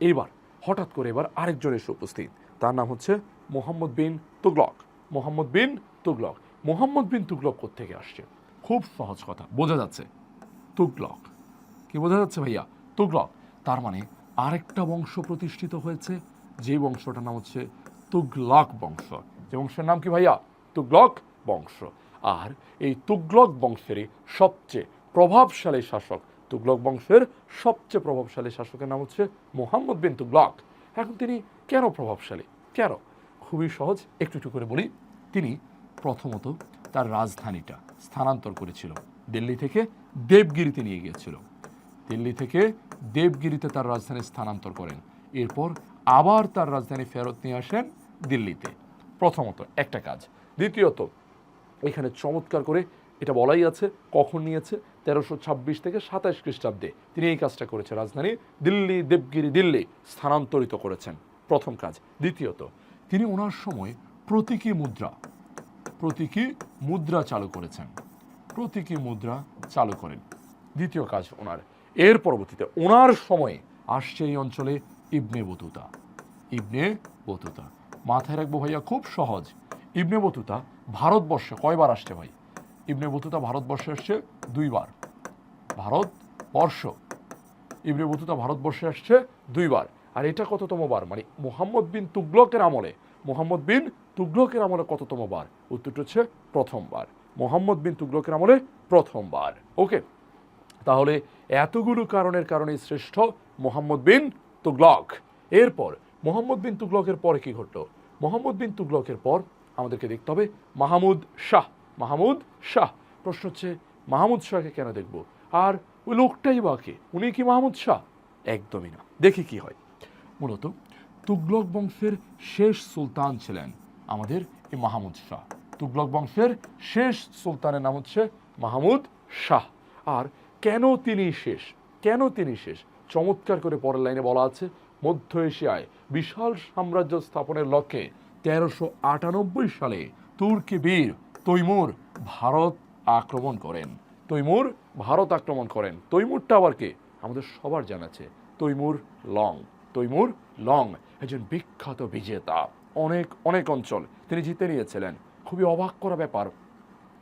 এইবার হঠাৎ করে এবার আরেকজন এসে উপস্থিত। তার নাম হচ্ছে মোহাম্মদ বিন তুগলক। মোহাম্মদ বিন তুগলক। মোহাম্মদ বিন তুগলক থেকে আসছে? খুব সহজ কথা, বোঝা যাচ্ছে। তুগলক। কি বোঝা যাচ্ছে ভাইয়া? তুগলক। তার মানে আরেকটা বংশ প্রতিষ্ঠিত হয়েছে, যে বংশটার নাম হচ্ছে তুগলক বংশ। যে বংশের নাম কি ভাইয়া? তুগলক বংশ। আর এই তুগলক বংশেরই সবচেয়ে প্রভাবশালী শাসক তুগলক বংশের সবচেয়ে প্রভাবশালী শাসকের নাম হচ্ছে মোহাম্মদ বিন তুগলক। এখন তিনি কেন প্রভাবশালী? কেন? খুবই সহজ, একটু একটু করে বলি। তিনি প্রথমত তার রাজধানীটা স্থানান্তর করেছিল। দিল্লি থেকে দেবগিরিতে নিয়ে গিয়েছিল। দিল্লি থেকে দেবগিরিতে তার রাজধানী স্থানান্তর করেন। এরপর আবার তার রাজধানী ফেরত নিয়ে আসেন দিল্লিতে। প্রথমত একটা কাজ। দ্বিতীয়ত, এখানে চমৎকার করে এটা বলাই আছে, কখন নিয়েছে? তেরোশো ছাব্বিশ থেকে সাতাশ খ্রিস্টাব্দে তিনি এই কাজটা করেছে। রাজধানী দিল্লি, দেবগিরি, দিল্লি স্থানান্তরিত করেছেন। প্রথম কাজ। দ্বিতীয়ত, তিনি ওনার সময় প্রতীকী মুদ্রা প্রতীকী মুদ্রা চালু করেছেন। প্রতীকী মুদ্রা চালু করেন। দ্বিতীয় কাজ ওনার। এর পরবর্তীতে ওনার সময়ে আসছে এই অঞ্চলে ইবনে বতুতা। Ibn Battuta. মাথায় রাখব ভাইয়া, খুব সহজ। ইবনে বতুতা ভারতবর্ষে কয়বার আসছে ভাই? ইবনে বতুতা ভারতবর্ষে আসছে দুইবার। ভারতবর্ষ ইবনে বতুতা ভারতবর্ষে আসছে দুইবার। আর এটা কততম বার মানে মোহাম্মদ বিন তুগলকের আমলে। মোহাম্মদ বিন তুগলকের আমলে কততম বার উত্তরটা হচ্ছে প্রথমবার। মোহাম্মদ বিন তুগলকের আমলে প্রথমবার। ওকে? তাহলে এতগুলো কারণের কারণে শ্রেষ্ঠ মোহাম্মদ বিন তুগলক। এরপর মোহাম্মদ বিন তুগলকের পরে কি ঘটলো? মোহাম্মদ বিন তুগলকের পর আমাদেরকে দেখতে হবে মাহমুদ শাহ। মাহমুদ শাহ। প্রশ্ন হচ্ছে মাহমুদ শাহকে কেন দেখব? আর ওই লোকটাই বাকে উনি কি মাহমুদ শাহ? একদমই না। দেখি কি হয়। মূলত তুগলক বংশের শেষ সুলতান ছিলেন আমাদের এই মাহমুদ শাহ। তুগলক বংশের শেষ সুলতানের নাম হচ্ছে মাহমুদ শাহ। আর কেন তিনি শেষ? কেন তিনি শেষ? চমৎকার করে পরের লাইনে বলা আছে মধ্য এশিয়ায় বিশাল সাম্রাজ্য স্থাপনের লক্ষ্যে তেরোশো আটানব্বই সালে তুর্কি বীর তৈমুর ভারত আক্রমণ করেন। তৈমুর ভারত আক্রমণ করেন। তৈমুরটা আবার কে? আমাদের সবার জানা আছে। তৈমুর লং। তৈমুর লং একজন বিখ্যাত বিজেতা। অনেক অনেক অঞ্চল তিনি জিতে নিয়েছিলেন। খুবই অবাক করা ব্যাপার।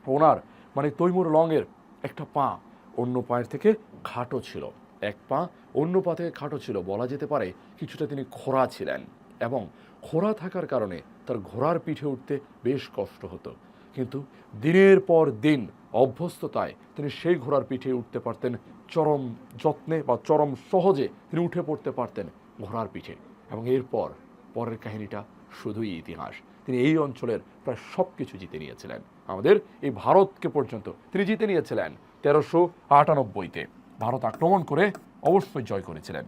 ওনার মানে তৈমুর লংয়ের একটা পা অন্য পায়ের থেকে খাটো ছিল। এক পা অন্য পা থেকে খাটো ছিল বলা যেতে পারে, কিছুটা তিনি খোরা ছিলেন। এবং খোরা থাকার কারণে তার ঘোড়ার পিঠে উঠতে বেশ কষ্ট হতো। কিন্তু দিনের পর দিন অভ্যস্ততায় তিনি সেই ঘোড়ার পিঠে উঠতে পারতেন, চরম যত্নে বা চরম সহজে তিনি উঠে পড়তে পারতেন ঘোড়ার পিঠে। এবং এরপর পরের কাহিনীটা শুধুই ইতিহাস। তিনি এই অঞ্চলের প্রায় সব কিছু জিতে নিয়েছিলেন। আমাদের এই ভারতকে পর্যন্ত তিনি জিতে নিয়েছিলেন তেরোশো আটানব্বইতে। ভারত আক্রমণ করে অবশ্যই জয় করেছিলেন।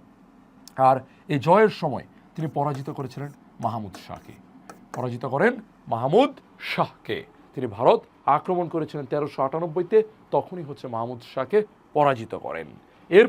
আর এই জয়ের সময় তিনি পরাজিত করেছিলেন মাহমুদ শাহকে। পরাজিত করেন মাহমুদ শাহকে। তিনি ভারত আক্রমণ করেছিলেন তেরোশো আটানব্বইতে তখনই হচ্ছে মাহমুদ শাহকে পরাজিত করেন। এর